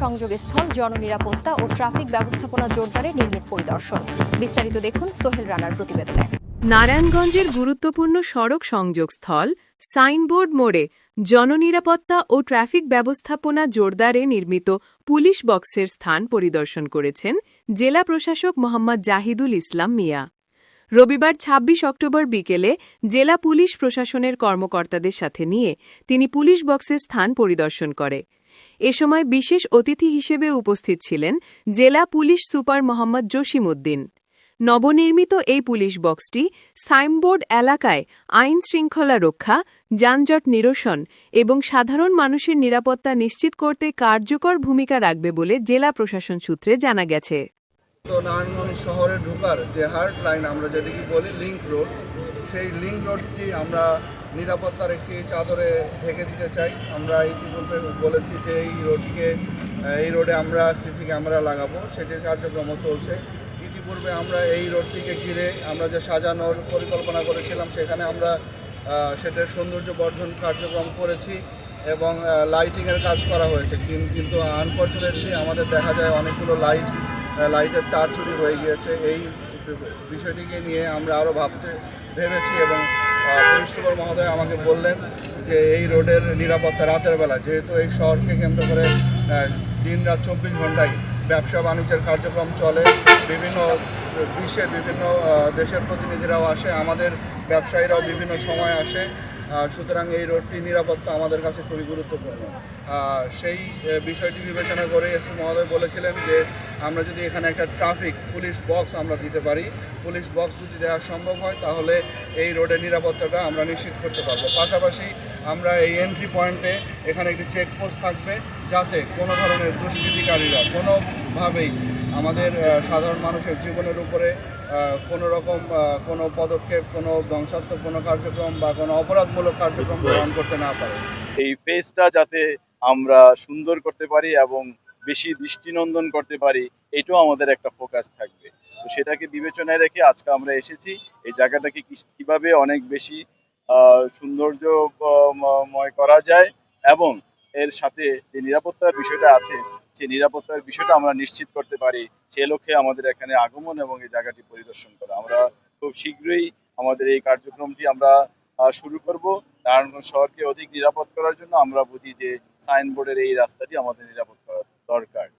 সংযোগস্থল, জননিরাপত্তা ও traffic ব্যবস্থাপনা জোরদারে নির্মিত পরিদর্শন। বিস্তারিত দেখুন সোহেল রানার প্রতিবেদনে। নারায়ণগঞ্জের গুরুত্বপূর্ণ সড়ক সংযোগস্থল, সাইনবোর্ড মোড়ে জননিরাপত্তা ও ট্রাফিক ব্যবস্থাপনা জোরদারে নির্মিত পুলিশ বক্সের স্থান পরিদর্শন করেছেন জেলা প্রশাসক মোহাম্মদ জাহিদুল ইসলাম মিয়া। রবিবার ২৬ অক্টোবর বিকেলে জেলা পুলিশ প্রশাসনের কর্মকর্তাদের সাথে নিয়ে তিনি পুলিশ বক্সের স্থান পরিদর্শন করে। এ সময় বিশেষ অতিথি হিসেবে উপস্থিত ছিলেন জেলা পুলিশ সুপার মোহাম্মদ জসিমউদ্দিন। নবনির্মিত এই পুলিশ বক্সটি সাইনবোর্ড এলাকায় আইন শৃঙ্খলা রক্ষা, যানজট নিরসন এবং সাধারণ মানুষের নিরাপত্তা নিশ্চিত করতে কার্যকর ভূমিকা রাখবে বলে জেলা প্রশাসন সূত্রে জানা গেছে। তো নারায়ণগঞ্জ শহরে ঢোকার যে লাইন আমরা যেটিকে বলি লিংক রোড সেই লিংক রোডটি আমরা নিরাপত্তার একটি চাদরে ঢেকে দিতে চাই। আমরা ইতিপূর্বে বলেছি যে এই রোডটিকে, এই রোডে আমরা সিসি ক্যামেরা লাগাবো, সেটির কার্যক্রমও চলছে। ইতিপূর্বে আমরা এই রোডটিকে ঘিরে আমরা যে সাজানোর পরিকল্পনা করেছিলাম, সেখানে আমরা সেটার সৌন্দর্য বর্ধন কার্যক্রম করেছি এবং লাইটিংয়ের কাজ করা হয়েছে। কিন্তু আনফর্চুনেটলি আমাদের দেখা যায় অনেকগুলো লাইট লাইটের তার চুরি হয়ে গিয়েছে। এই বিষয়টিকে নিয়ে আমরা আরও ভাবতে, ভেবেছি এবং পুলিশ সুপার মহোদয় আমাকে বললেন যে এই রোডের নিরাপত্তা রাতের বেলা, যেহেতু এই শহরকে কেন্দ্র করে দিন রাত চব্বিশ ঘন্টায় ব্যবসা বাণিজ্যের কার্যক্রম চলে, বিভিন্ন বিশ্বের বিভিন্ন দেশের প্রতিনিধিরাও আসে, আমাদের ব্যবসায়ীরাও বিভিন্ন সময় আসে সুতরাং এই রোডটি নিরাপত্তা আমাদের কাছে খুবই গুরুত্বপূর্ণ। সেই বিষয়টি বিবেচনা করে এসপি মহোদয় বলেছিলেন যে আমরা যদি এখানে একটা ট্রাফিক পুলিশ বক্স আমরা দিতে পারি পুলিশ বক্স যদি দেওয়া সম্ভব হয় তাহলে এই রোডের নিরাপত্তাটা আমরা নিশ্চিত করতে পারব। পাশাপাশি আমরা এই এন্ট্রি পয়েন্টে এখানে একটি চেকপোস্ট থাকবে যাতে কোনো ধরনের দুষ্কৃতিকারীরা কোনোভাবেই আমাদের সাধারণ মানুষের জীবনের উপরে কোনো রকম কোনো পদক্ষেপ কোনো ধ্বংসাত্মক কোনো কার্যক্রম বা কোনো অপরাধমূলক কার্যক্রম গ্রহণ করতে না পারে। এই ফেসটা যাতে আমরা সুন্দর করতে পারি এবং বেশি দৃষ্টিনন্দন করতে পারি, এটাও আমাদের একটা ফোকাস থাকবে। তো সেটাকে বিবেচনায় রেখে আজকে আমরা এসেছি। এই জায়গাটাকে কীভাবে অনেক বেশি সৌন্দর্যময় করা যায় এবং এর সাথে যে নিরাপত্তার বিষয়টা আছে, সেই নিরাপত্তার বিষয়টা আমরা নিশ্চিত করতে পারি। সে লক্ষ্যে আমাদের এখানে আগমন এবং এই জায়গাটি পরিদর্শন করা। আমরা খুব শীঘ্রই আমাদের এই কার্যক্রমটি আমরা শুরু করব। নারায়ণগঞ্জ শহরকে অধিক নিরাপদ করার জন্য আমরা বুঝি যে সাইনবোর্ডের এই রাস্তাটি আমাদের নিরাপদ দরকার।